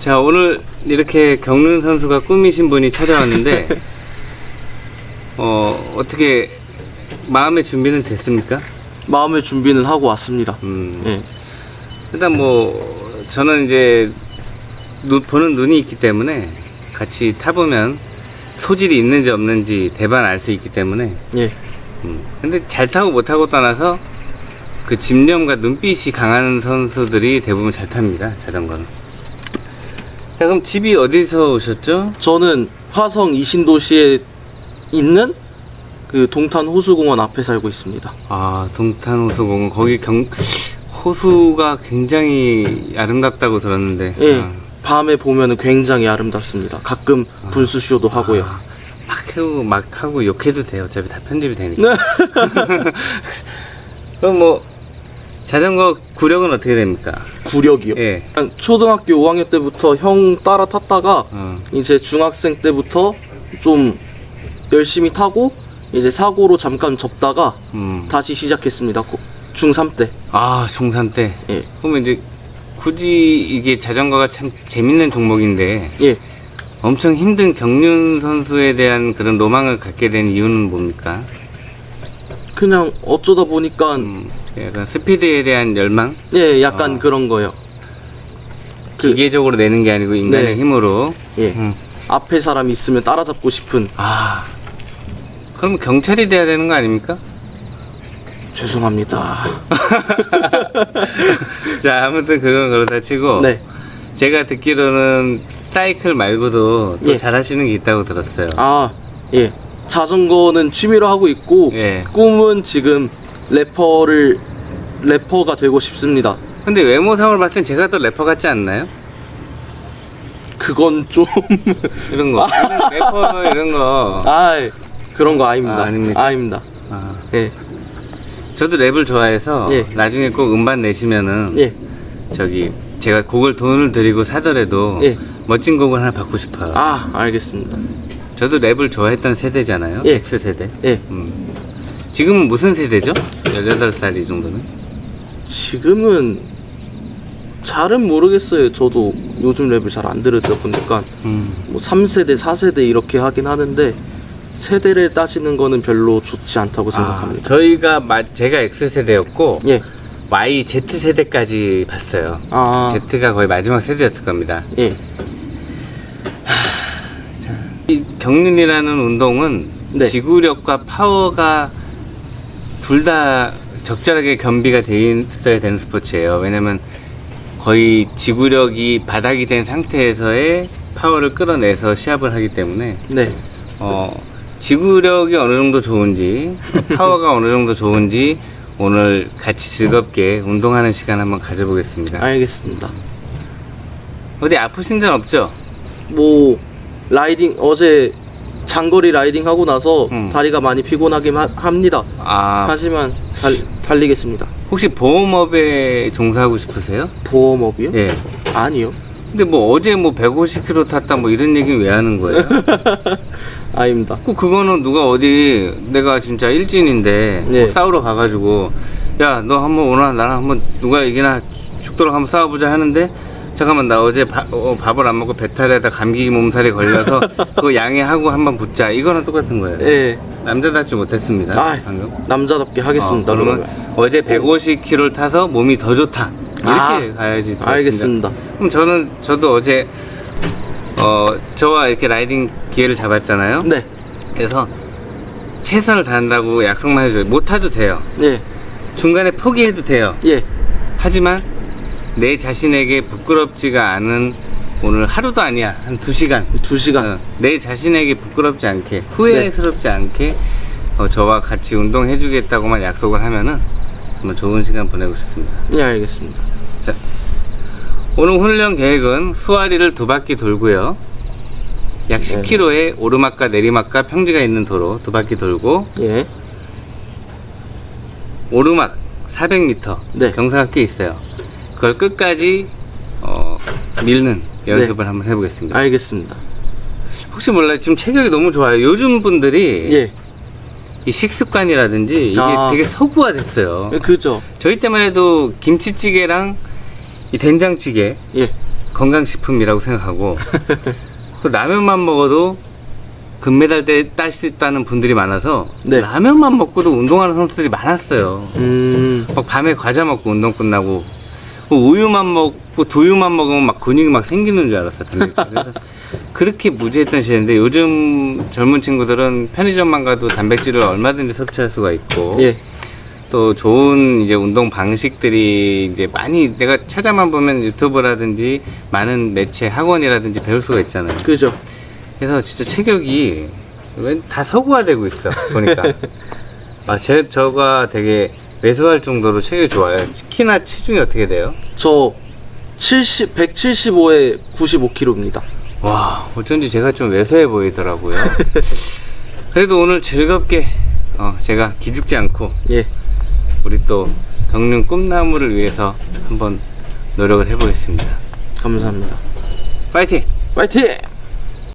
자 오늘 이렇게 경륜 선수가 꿈이신 분이 찾아왔는데 어 어떻게 마음의 준비는 됐습니까? 마음의 준비는 하고 왔습니다. 음, 예. 일단 뭐 저는 이제 눈- 보는 눈이 있기 때문에 같이 타보면 소질이 있는지 없는지 대반 알 수 있기 때문에 예. 음, 근데 잘 타고 못 타고 떠나서 그 집념과 눈빛이 강한 선수들이 대부분 잘 탑니다 자전거는 자 그럼 집이 어디서 오셨죠? 저는 화성 이신도시에 있는 그 동탄 호수공원 앞에 살고 있습니다. 아 동탄 호수공원 거기 경 호수가 굉장히 아름답다고 들었는데 예. 아, 밤에 보면은 굉장히 아름답습니다. 가끔 분수쇼도 하고요. 아, 막 해고 막 하고 욕해도 돼요 어차피 다 편집이 되니까 네. 그럼 뭐 자전거 구력은 어떻게 됩니까? 구력이요. 예. 한 초등학교 5학년 때부터 형 따라 탔다가 어. 이제 중학생 때부터 좀 열심히 타고 이제 사고로 잠깐 접다가 음. 다시 시작했습니다. 고- 중3 때. 아 중3 때 예. 그러면 이제 굳이 이게 자전거가 참 재밌는 종목인데 예. 엄청 힘든 경륜 선수에 대한 그런 로망을 갖게 된 이유는 뭡니까? 그냥 어쩌다 보니까 음, 약간 스피드에 대한 열망? 예, 약간 아. 그런 거요. 그- 기계적으로 내는 게 아니고 인간의 네. 힘으로. 예. 음. 앞에 사람이 있으면 따라잡고 싶은 아, 그럼 경찰이 돼야 되는 거 아닙니까? 죄송합니다. 자, 아무튼 그건 그렇다 치고. 네. 제가 듣기로는 사이클 말고도 또 예. 잘하시는 게 있다고 들었어요. 아, 예. 자전거는 취미로 하고 있고 예. 꿈은 지금 래퍼를 래퍼가 되고 싶습니다. 근데 외모상으로 봤을 땐 제가 더 래퍼 같지 않나요? 그건 좀 이런 거. 이런 래퍼 이런 거. 아, 그런 거 아닙니다. 아, 아닙니까? 아닙니다. 아, 예. 저도 랩을 좋아해서 예. 나중에 꼭 음반 내시면은 예. 저기 제가 곡을 돈을 들이고 사더라도 예. 멋진 곡을 하나 받고 싶어요. 아, 알겠습니다. 저도 랩을 좋아했던 세대잖아요. 예. X 세대. 예. 음. 지금은 무슨 세대죠? 18살 이 정도면? 지금은 잘은 모르겠어요. 저도 요즘 랩을 잘 안 들으다 보니까 음. 뭐 3세대, 4세대 이렇게 하긴 하는데 세대를 따지는 거는 별로 좋지 않다고 아, 생각합니다. 저희가 마, 제가 X 세대였고 예. Y Z 세대까지 봤어요. 아. Z가 거의 마지막 세대였을 겁니다. 예. 이 경륜이라는 운동은 네. 지구력과 파워가 둘 다 적절하게 겸비가 돼 있어야 되는 스포츠예요. 왜냐면 거의 지구력이 바닥이 된 상태에서의 파워를 끌어내서 시합을 하기 때문에 네. 어, 지구력이 어느 정도 좋은지 파워가 어느 정도 좋은지 오늘 같이 즐겁게 운동하는 시간 한번 가져보겠습니다. 알겠습니다. 어디 아프신 데는 없죠? 뭐 라이딩 어제 장거리 라이딩 하고 나서 음. 다리가 많이 피곤하긴 하, 합니다. 아 하지만 달, 달리겠습니다. 혹시 보험업에 종사하고 싶으세요? 보험업이요? 예. 아니요. 근데 뭐 어제 뭐 150km 탔다 뭐 이런 얘기 왜 하는 거예요? 아닙니다. 그 그거는 누가 어디 내가 진짜 일진인데 네. 뭐 싸우러 가가지고 야 너 한번 오나 나랑 한번 누가 이기나 죽도록 한번 싸워보자 하는데 잠깐만 나 어제 바- 어, 밥을 안 먹고 배탈에다 감기 몸살이 걸려서 그거 양해하고 한번 붙자 이거는 똑같은 거예요. 예. 남자답지 못했습니다. 아, 방금. 남자답게 하겠습니다. 어, 그러면 그러면. 어제 150km를 타서 몸이 더 좋다. 이렇게 아, 가야지. 더 알겠습니다. 진짜. 그럼 저는 저도 어제 어 저와 이렇게 라이딩 기회를 잡았잖아요. 네. 그래서 최선을 다한다고 약속만 해줘요. 못 타도 돼요. 예. 중간에 포기해도 돼요. 예. 하지만 내 자신에게 부끄럽지가 않은 오늘 하루도 아니야. 한 두 시간. 두 시간. 어, 내 자신에게 부끄럽지 않게 후회스럽지 않게 어, 저와 같이 운동해주겠다고만 약속을 하면은 정말 좋은 시간 보내고 싶습니다. 예, 알겠습니다. 자, 오늘 훈련 계획은 수아리를 두 바퀴 돌고요. 약 네. 10km의 오르막과 내리막과 평지가 있는 도로 두 바퀴 돌고 예. 오르막 400m 네. 경사가 꽤 있어요. 그걸 끝까지 어, 밀는 연습을 한번 해보겠습니다. 알겠습니다. 혹시 몰라요. 지금 체격이 너무 좋아요. 요즘 분들이 예. 이 식습관이라든지 이게 아. 되게 서구화 됐어요. 예, 그죠. 저희 때만 해도 김치찌개랑 이 된장찌개 예. 건강식품이라고 생각하고 또 라면만 먹어도 금메달 때 딸 수 있다는 분들이 많아서 네. 라면만 먹고도 운동하는 선수들이 많았어요. 음, 막 밤에 과자 먹고 운동 끝나고 뭐 우유만 먹고 두유만 먹으면 막 근육이 막 생기는 줄 알았어. 그래서 그렇게 무지했던 시대인데 요즘 젊은 친구들은 편의점만 가도 단백질을 얼마든지 섭취할 수가 있고 예. 또 좋은 이제 운동 방식들이 이제 많이 내가 찾아만 보면 유튜브라든지 많은 매체 학원이라든지 배울 수가 있잖아요. 그죠. 그래서 진짜 체격이 웬 다 서구화되고 있어 보니까 아, 제 저가 되게 왜소할 정도로 체격이 좋아요. 키나 체중이 어떻게 돼요? 저 70, 175에 95kg입니다. 와 어쩐지 제가 좀 왜소해 보이더라고요. 그래도 오늘 즐겁게 어, 제가 기죽지 않고 예. 우리 또 경륜 꿈나무를 위해서 한번 노력을 해보겠습니다. 감사합니다. 파이팅! 파이팅!